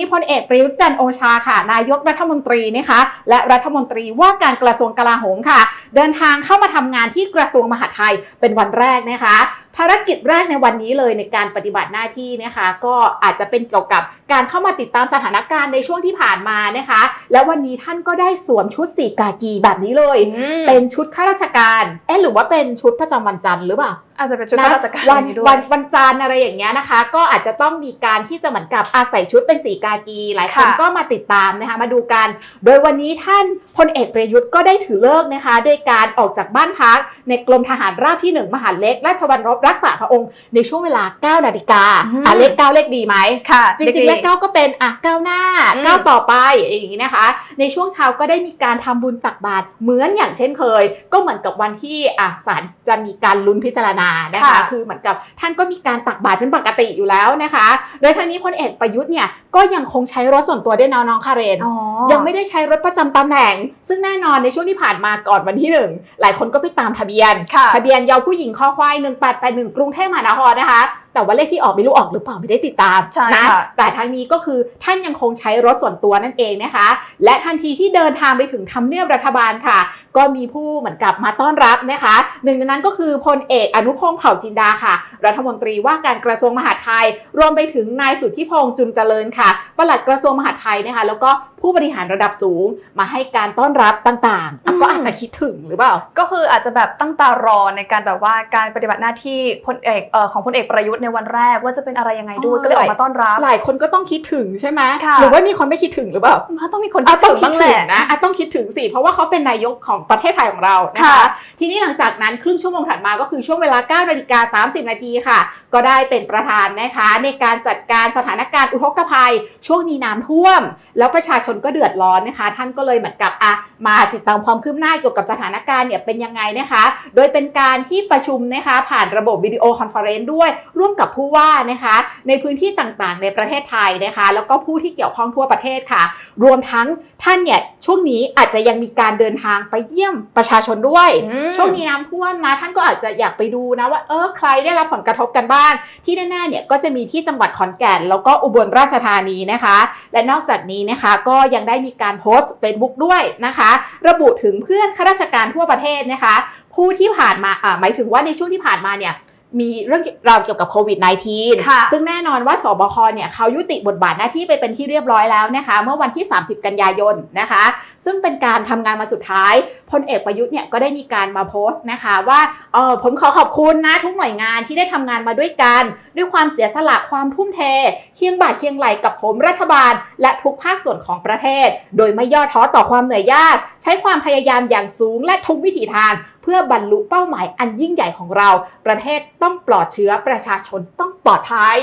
นี้พลเอกประยุทธ์จันโอชาค่ะ นายกรัฐมนตรีนะคะ และรัฐมนตรีว่าการกระทรวงกลาโหมค่ะ เดินทางเข้ามาทำงานที่กระทรวงมหาดไทยเป็นวันแรกนะคะารกิจแรกในวันนี้เลยในการปฏิบัติหน้าที่นะคะก็อาจจะเป็นเกี่ยวกับการเข้ามาติดตามสถานการณ์ในช่วงที่ผ่านมานะคะ แล้ววันนี้ท่านก็ได้สวมชุดสีกากีแบบนี้เลย เป็นชุดข้าราชการเอ๊ะหรือว่าเป็นชุดประจำวันจันทร์หรือเปล่าอาจจะเป็นชุดนะข้าราชการวันนี้ด้ววัยนวันจันทร์อะไรอย่างเงี้ยนะคะ ก็อาจจะต้องมีการที่จะเหมือนกับอาศัยชุดเป็นสีกากี หลายคนค่ะก็มาติดตามนะคะมาดูกัน โดยวันนี้ท่านพลเอกประยุทธ์ก็ได้ถือเลิกษ์นะคะ ด้วยการออกจากบ้านพักในกรมทหารราบที่หนึ่งมหาดเล็กราชวัลรบรักษาพระองค์ในช่วงเวลา 9 นาฬิกาอืมอะเลข9เลขดีไหมค่ะ จริงๆเลขเก้าก็เป็นอะก้าวหน้าอืมก้าวต่อไปอย่างนี้นะคะ ในช่วงเช้าก็ได้มีการทำบุญตักบาตรเหมือนอย่างเช่นเคย ก็เหมือนกับวันที่อะศาลจะมีการลุ้นพิจารณานะคะค่ะคือเหมือนกับท่านก็มีการตักบาตรเป็นปกติอยู่แล้วนะคะ โดยทางนี้พลเอกประยุทธ์เนี่ยก็ยังคงใช้รถส่วนตัวด้วยนะน้องคาเรนอ๋อยังไม่ได้ใช้รถประจำตำแหน่ง ซึ่งแน่นอนในช่วงที่ผ่านมาก่อนวันที่หนึ่งหลายคนก็ไปตามทะเบียนค่ะทะเบียนเยาวผู้หญิงคอควาย1881กรุงเทพมหานครนะคะ แต่ว่าเลขที่ออกไม่รู้ออกหรือเปล่าไม่ได้ติดตามใช่นะค่ะ แต่ทั้งนี้ก็คือท่านยังคงใช้รถส่วนตัวนั่นเองนะคะ และทันทีที่เดินทางไปถึงทำเนียบรัฐบาลค่ะ ก็มีผู้เหมือนกับมาต้อนรับนะคะ หนึ่งในนั้นก็คือพลเอกอนุพงศ์เผ่าจินดาค่ะ รัฐมนตรีว่าการกระทรวงมหาดไทย รวมไปถึงนายสุทธิพงษ์จุนเจริญค่ะปลัดกระทรวงมหาดไทยนะคะ แล้วก็ผู้บริหารระดับสูงมาให้การต้อนรับต่างๆอะก็อาจจะคิดถึงหรือเปล่า ก็คืออาจจะแบบตั้งตารอในการแบบว่าการปฏิบัติหน้าที่พลเอกเอ่อของพลเอกประยุทธ์ในวันแรกว่าจะเป็นอะไรยังไงด้วยอ๋อก็เลยออกมาต้อนรับ หลายคนก็ต้องคิดถึงใช่ไหมค่ะหรือว่ามีคนไม่คิดถึงหรือเปล่ามันต้องมีคนอะคิดต้อถึงงคิดบ้างแหถึงละนะอะต้องคิดถึงสิเพราะว่าเขาเป็นนายกของประเทศไทยของเรานะคะค่ะทีนี้หลังจากนั้นครึ่งชั่วโมงถัดมาก็คือช่วงเวลา9นาฬิกา30นาทีค่ะ ก็ได้เป็นประธานนะคะ ในการจัดการสถานการณ์อุทกภัย ช่วงนี้น้ำท่วม แล้วประชาชนก็เดือดร้อนนะคะ ท่านก็เลยเหมือนกับอะมาติดตามความคืบหน้าเกี่ยวกับสถานการณ์เนี่ยเป็นยังไงนะคะ โดยเป็นการที่ประชุมนะคะผ่านระบบวิดีโอคอนเฟอเรนซ์ด้วย ร่วมกับผู้ว่านะคะ ในพื้นที่ต่างๆ ในประเทศไทยนะคะ แล้วก็ผู้ที่เกี่ยวข้องทั่วประเทศค่ะ รวมทั้งท่านเนี่ยช่วงนี้อาจจะยังมีการเดินทางไปเยี่ยมประชาชนด้วยอืมช่วงนี้น้ำท่วมนะท่านก็อาจจะอยากไปดูนะว่าเออใครได้รับผลกระทบกันบ้าง ที่แน่ๆเนี่ยก็จะมีที่จังหวัดขอนแก่น แล้วก็อุบลราชธานีนะคะ และนอกจากนี้นะคะก็ยังได้มีการโพสต์เฟซบุ๊กด้วยนะคะ ระบุถึงเพื่อนข้าราชการทั่วประเทศนะคะ ผู้ที่ผ่านมาอ่าหมายถึงว่าในช่วงที่ผ่านมาเนี่ยมีเรื่องราวเกี่ยวกับโควิด -19 ค่ะซึ่งแน่นอนว่าสบคเนี่ยเขายุติบทบาทหน้าที่ไปเป็นที่เรียบร้อยแล้วนะคะ เมื่อวันที่ 30 กันยายนนะคะ ซึ่งเป็นการทำงานมาสุดท้ายพลเอกประยุทธ์เนี่ยก็ได้มีการมาโพสต์นะคะว่าเออผมขอขอบคุณนะทุกหน่วยงานที่ได้ทำงานมาด้วยกัน ด้วยความเสียสละความทุ่มเทเคียงบ่าเคียงไหลกับผมรัฐบาล และทุกภาคส่วนของประเทศ โดยไม่ย่อท้อต่อความเหนื่อยยาก ใช้ความพยายามอย่างสูงและทุกวิถีทาง เพื่อบรรลุเป้าหมายอันยิ่งใหญ่ของเรา ประเทศต้องปลอดเชื้อประชาชนต้องปลอดภัย